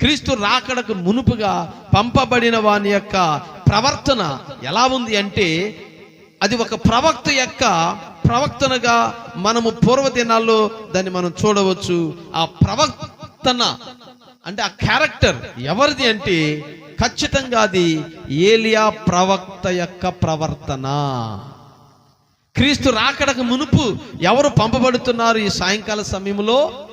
క్రీస్తు రాకడకు మునుపుగా పంపబడిన వాని యొక్క ప్రవర్తన ఎలా ఉంది అంటే అది ఒక ప్రవక్త యొక్క ప్రవక్తనగా మనము పూర్వ దినాల్లో దాన్ని మనం చూడవచ్చు. ఆ ప్రవక్తన అంటే ఆ క్యారెక్టర్ ఎవరిది అంటే ఖచ్చితంగా అది ఏలియా ప్రవక్త యొక్క ప్రవర్తన. క్రీస్తు రాకడకు మునుపు ఎవరు పంపబడుతున్నారు ఈ సాయంకాల సమయంలో?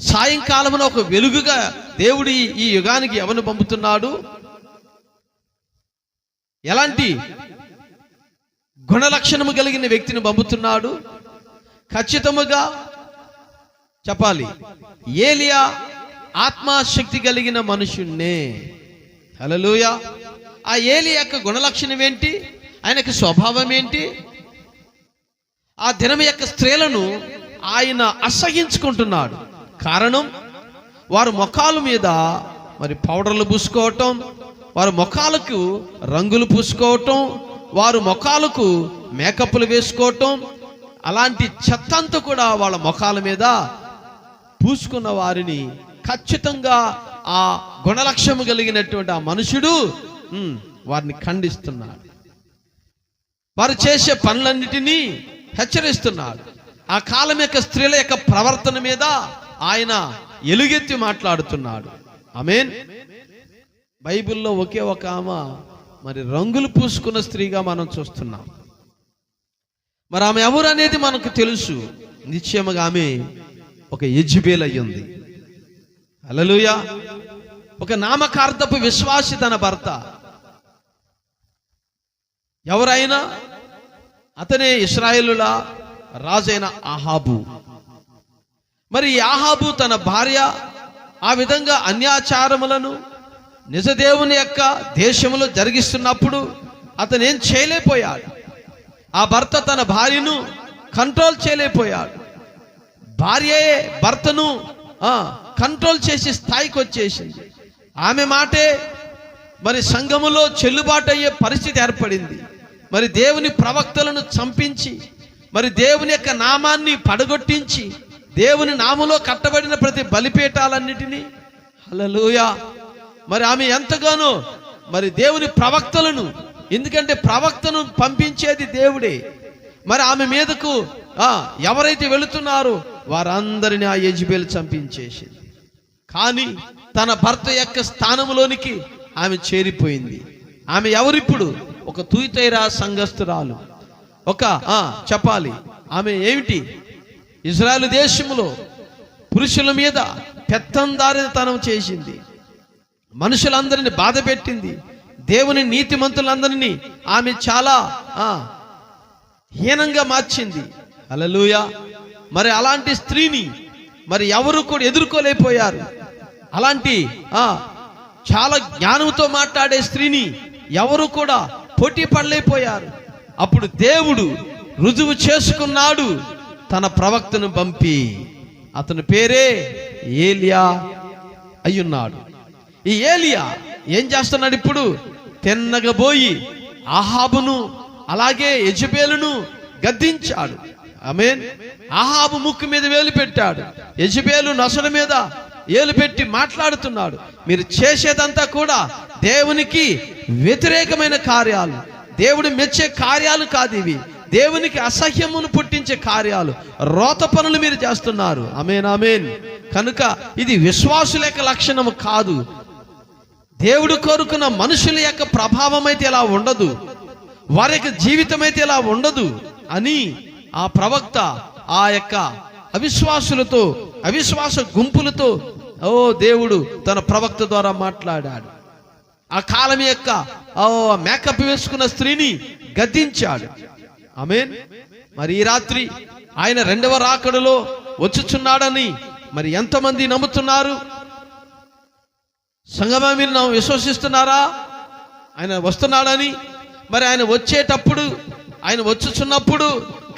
సాయంకాలమున ఒక వెలుగుగా దేవుడి ఈ యుగానికి ఎవరిని పంపుతున్నాడు? ఎలాంటి గుణలక్షణము కలిగిన వ్యక్తిని పంపుతున్నాడు? ఖచ్చితముగా చెప్పాలి. ఏలియా ఆత్మశక్తి కలిగిన మనుషుణ్ణే. హలలుయ ఆ ఏలి యొక్క గుణలక్షణం ఏంటి? ఆయనకి స్వభావం ఏంటి? ఆ దినం యొక్క స్త్రీలను ఆయన అసహించుకుంటున్నాడు. కారణం? వారు ముఖాల మీద మరి పౌడర్లు పూసుకోవటం వారి ముఖాలకు రంగులు పూసుకోవటం వారు ముఖాలకు మేకప్లు వేసుకోవటం అలాంటి చెత్తంతా కూడా వాళ్ళ ముఖాల మీద పూసుకున్న వారిని ఖచ్చితంగా ఆ గుణలక్ష్యము కలిగినటువంటి ఆ మనుషుడు వారిని ఖండిస్తున్నాడు. వారు చేసే పనులన్నిటినీ హెచ్చరిస్తున్నాడు. ఆ కాలం యొక్క స్త్రీల యొక్క ప్రవర్తన మీద ఆయన ఎలుగెత్తి మాట్లాడుతున్నాడు. ఆమెన్. బైబిల్లో ఒకే ఒక ఆమె మరి రంగులు పూసుకున్న స్త్రీగా మనం చూస్తున్నాం. మరి ఆమె ఎవరు అనేది మనకు తెలుసు. నిశ్చయముగా ఆమె ఒక యజ్బేల్ అయ్యింది అలలుయ ఒక నామకార్థపు విశ్వాసి తన భర్త. ఎవరైనా? అతనే ఇస్రాయేలుల రాజైన ఆహాబు మరి యాహాబు తన భార్య ఆ విధంగా అన్యాచారములను నిజదేవుని యొక్క దేశంలో జరిగిస్తున్నప్పుడు అతను ఏం చేయలేకపోయాడు? ఆ భర్త తన భార్యను కంట్రోల్ చేయలేకపోయాడు. భార్యయే భర్తను కంట్రోల్ చేసే స్థాయికి వచ్చేసింది. ఆమె మాటే మరి సంఘములో చెల్లుబాటు అయ్యే పరిస్థితి ఏర్పడింది. మరి దేవుని ప్రవక్తలను చంపించి మరి దేవుని యొక్క నామాన్ని పడగొట్టించి దేవుని నామలో కట్టబడిన ప్రతి బలిపీఠాలన్నిటినీ. హలలుయా మరి ఆమె ఎంతగానో మరి దేవుని ప్రవక్తలను ఎందుకంటే ప్రవక్తను పంపించేది దేవుడే. మరి ఆమె మీదకు ఎవరైతే వెళుతున్నారో వారందరిని ఆ యజ్బేలు చంపించేసింది. కానీ తన భర్త యొక్క స్థానంలోనికి ఆమె చేరిపోయింది. ఆమె ఎవరిప్పుడు? ఒక తూయితైరా సంఘస్థురాలు. ఒక చెప్పాలి. ఆమె ఏమిటి? ఇజ్రాయల్ దేశంలో పురుషుల మీద పెత్తందారితనం చేసింది. మనుషులందరిని బాధ పెట్టింది. దేవుని నీతిమంతులందరినీ ఆమె చాలా హీనంగా మార్చింది. అలలుయ మరి అలాంటి స్త్రీని మరి ఎవరు కూడా ఎదుర్కోలేకపోయారు. అలాంటి చాలా జ్ఞానంతో మాట్లాడే స్త్రీని ఎవరు కూడా పోటీ పడలేకపోయారు. అప్పుడు దేవుడు రుజువు చేసుకున్నాడు. తన ప్రవక్తను పంపి అతని పేరే ఏలియా అయ్యున్నాడు. ఈ ఏలియా ఏం చేస్తున్నాడు ఇప్పుడు? తిన్నగబోయి ఆహాబును అలాగే యజబేలును గద్దించాడు. ఆమేన్. ఆహాబు ముక్కు మీద వేలు పెట్టాడు. యజబేలు నసుల మీద ఏలు పెట్టి మాట్లాడుతున్నాడు. మీరు చేసేదంతా కూడా దేవునికి వ్యతిరేకమైన కార్యాలు. దేవుడు మెచ్చే కార్యాలు కాదు ఇవి. దేవునికి అసహ్యమును పుట్టించే కార్యాలు రోత పనులు మీరు చేస్తున్నారు. అమేన్ అమేన్ కనుక ఇది విశ్వాసుల యొక్క లక్షణము కాదు. దేవుడు కోరుకున్న మనుషుల యొక్క ప్రభావం అయితే ఇలా ఉండదు. వారి యొక్క జీవితం అయితే ఇలా ఉండదు అని ఆ ప్రవక్త ఆ యొక్క అవిశ్వాసులతో అవిశ్వాస గుంపులతో ఓ దేవుడు తన ప్రవక్త ద్వారా మాట్లాడాడు. ఆ కాలం యొక్క ఓ మేకప్ వేసుకున్న స్త్రీని గద్దించాడు. ఆమెన్. మరి ఈ రాత్రి ఆయన రెండవ రాకడలో వచ్చుచున్నాడని మరి ఎంతమంది నమ్ముతున్నారు? సంగమా మీరు విశ్వసిస్తున్నారా? ఆయన వస్తున్నాడని మరి ఆయన వచ్చేటప్పుడు ఆయన వచ్చుచున్నప్పుడు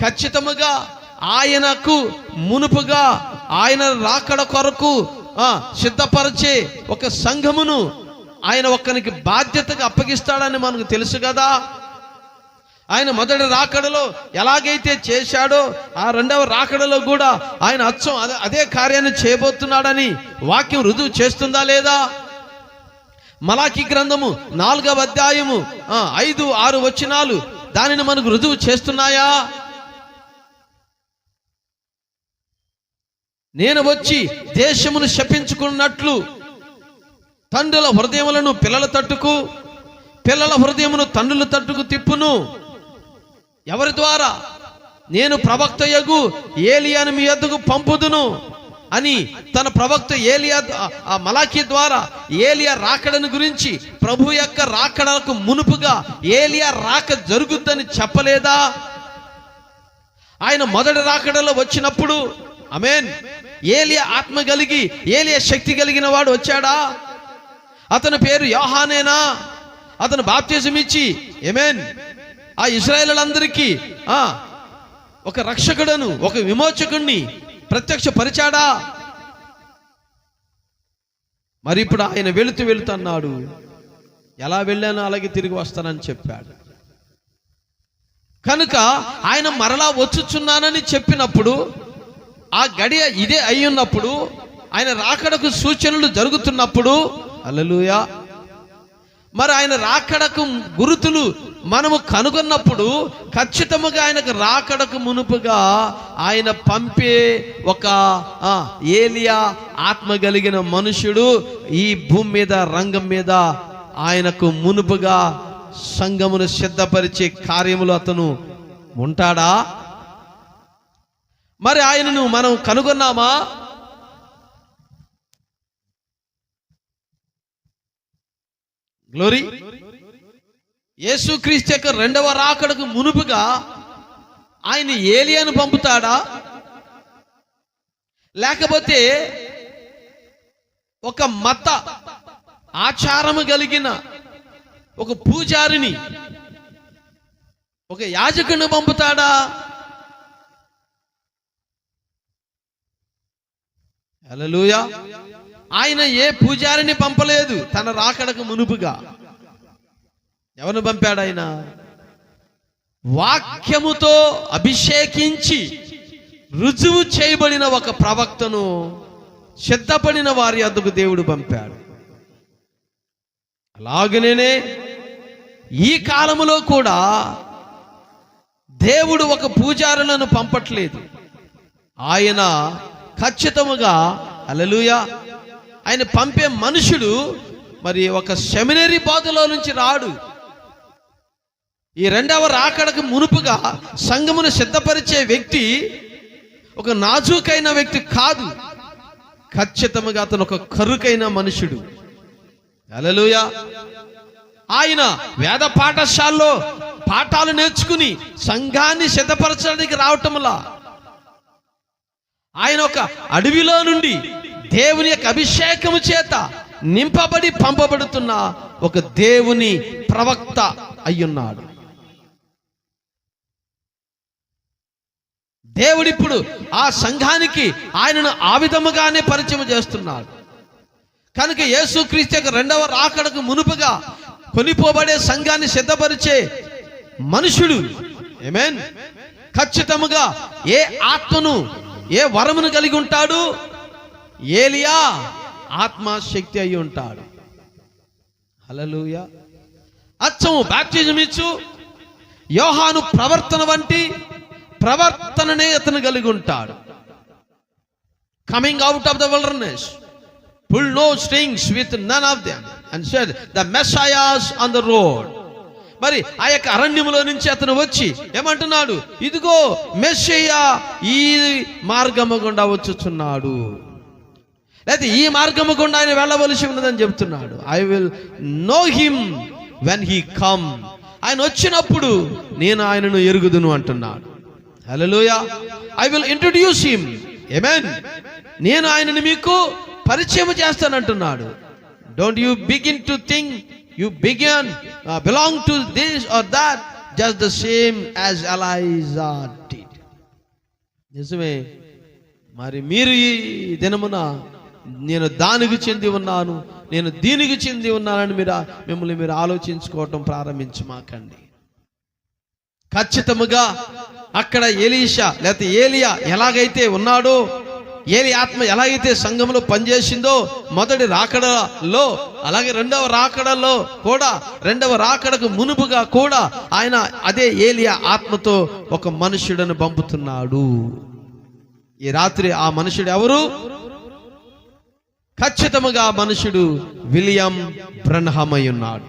ఖచ్చితముగా ఆయనకు మునుపుగా ఆయన రాకడ కొరకు సిద్ధపరిచే ఒక సంఘమును ఆయన ఒక్కనికి బాధ్యతగా అప్పగిస్తాడని మనకు తెలుసు కదా? ఆయన మొదటి రాకడలో ఎలాగైతే చేశాడో ఆ రెండవ రాకడలో కూడా ఆయన అచ్చం అదే అదే కార్యాన్ని చేయబోతున్నాడని వాక్యం రుజువు చేస్తుందా లేదా? మలాఖీ గ్రంథము నాలుగవ అధ్యాయము ఐదు ఆరు వచనాలు దానిని మనకు రుజువు చేస్తున్నాయా? నేను వచ్చి దేశమును శపించుకున్నట్లు తండ్రుల హృదయములను పిల్లల తట్టుకు పిల్లల హృదయమును తండ్రుల తట్టుకు తిప్పును. ఎవరి ద్వారా? నేను ప్రవక్త యగు ఏలియాను మీ యొద్దకు పంపుదును అని తన ప్రవక్త ఏలియా ఆ- మలాఖీ ద్వారా ఏలియా రాకడను గురించి ప్రభు యొక్క రాకడలకు మునుపుగా ఏలియా రాక జరుగుద్దని చెప్పలేదా? ఆయన మొదటి రాకడలో వచ్చినప్పుడు అమేన్ ఏలియా ఆత్మ కలిగి ఏలియా శక్తి కలిగిన వాడు వచ్చాడా? అతని పేరు యోహానేనా? అతను బాప్తిజం ఇచ్చి ఎమేన్ ఆ ఇజ్రాయేలందరికీ ఆ ఒక రక్షకుడను ఒక విమోచకుణ్ణి ప్రత్యక్ష పరిచాడా? మరి ఇప్పుడు ఆయన వెళుతూ వెళుతున్నాడు ఎలా వెళ్ళానో అలాగే తిరిగి వస్తానని చెప్పాడు. కనుక ఆయన మరలా వచ్చుచున్నానని చెప్పినప్పుడు ఆ గడియ ఇదే అయి ఉన్నప్పుడు ఆయన రాకడకు సూచనలు జరుగుతున్నప్పుడు అలలుయా మరి ఆయన రాకడకు గురుతులు మనము కనుగొన్నప్పుడు ఖచ్చితముగా ఆయనకు రాకడకు మునుపుగా ఆయన పంపే ఒక ఏలియా ఆత్మ కలిగిన మనుషుడు ఈ భూమి మీద రంగం మీద ఆయనకు మునుపుగా సంఘమును సిద్ధపరిచే కార్యములు అతను ఉంటాడా? మరి ఆయనను మనం కనుగొన్నామా? గ్లోరీ? యేసుక్రీస్తు యొక్క రెండవ రాకడకు మునుపుగా ఆయన ఏలియాను పంపుతాడా? లేకపోతే ఒక మత ఆచారము కలిగిన ఒక పూజారిని ఒక యాజకుని పంపుతాడా? అలలుయా ఆయన ఏ పూజారిని పంపలేదు తన రాకడకు మునుపుగా. ఎవరిని పంపాడు ఆయన? వాక్యముతో అభిషేకించి రుజువు చేయబడిన ఒక ప్రవక్తను సిద్ధపడిన వారి అద్దకు దేవుడు పంపాడు. అలాగనే ఈ కాలములో కూడా దేవుడు ఒక పూజారులను పంపట్లేదు. ఆయన ఖచ్చితముగా అలలుయ ఆయన పంపే మనుషుడు మరి ఒక సెమినరీ బాధలో నుంచి రాడు. ఈ రెండవ రాకడకు మునుపుగా సంఘమును సిద్ధపరిచే వ్యక్తి ఒక నాజూకైన వ్యక్తి కాదు. ఖచ్చితంగా అతను ఒక కరుకైన మనుషుడు. అలలుయ ఆయన వేద పాఠశాలలో పాఠాలు నేర్చుకుని సంఘాన్ని సిద్ధపరచడానికి రావటంలా. ఆయన ఒక అడవిలో నుండి దేవుని యొక్క అభిషేకము చేత నింపబడి పంపబడుతున్న ఒక దేవుని ప్రవక్త అయ్యున్నాడు. దేవుడిప్పుడు ఆ సంఘానికి ఆయనను ఆ విధముగానే పరిచయం చేస్తున్నాడు. కనుక యేసుక్రీస్తు యొక్క రెండవ రాకడకు మునుపుగా కొనిపోబడే సంఘాన్ని సిద్ధపరిచే మనుషుడు. ఏమేన్ ఖచ్చితముగా ఏ ఆత్మను ఏ వరమును కలిగి ఉంటాడు? ఏలియా ఆత్మశక్తి అయి ఉంటాడు. హలలుయ అచ్చము బ్యాప్టిజం ఇచ్చు యోహాను ప్రవర్తన వంటి ప్రవర్తననే అతను కలిగి ఉంటాడు. Coming out of the wilderness pull no strings with none of them and said the messiahs on the road మరి ఆ యొక్క అరణ్యములో నుంచి అతను వచ్చి ఏమంటున్నాడు? ఇదిగో మెస్సయ్య ఈ మార్గము గుండా వచ్చుచున్నాడు. లేకపోతే ఈ మార్గము గుండా ఆయన వెళ్ళవలసి ఉన్నదని చెప్తున్నాడు. I will know him when he come ఆయన వచ్చినప్పుడు నేను ఆయనను ఎరుగుదును అంటున్నాడు. హలోయా I will introduce him amen నేను ఆయనను మీకు పరిచయం చేస్తానంటున్నాడు. Don't you begin to think you begin belong to this or that just the same as Elijah did నిజమే. మరి మీరు ఈ దినమున నేను దానికి చెంది ఉన్నాను నేను దీనికి చెంది ఉన్నానని మీరు మిమ్మల్ని మీరు ఆలోచించుకోవటం ప్రారంభించమాకండి. ఖచ్చితముగా అక్కడ ఏలీషా లేకపోతే ఏలియా ఎలాగైతే ఉన్నాడో ఏలి ఆత్మ ఎలాగైతే సంఘంలో పనిచేసిందో మొదటి రాకడలో అలాగే రెండవ రాకడలో కూడా రెండవ రాకడకు మునుపుగా కూడా ఆయన అదే ఏలియా ఆత్మతో ఒక మనుషుడను పంపుతున్నాడు. ఈ రాత్రి ఆ మనుషుడు ఎవరు? ఖచ్చితముగా మనుషుడు విలియం బ్రన్హమై ఉన్నాడు.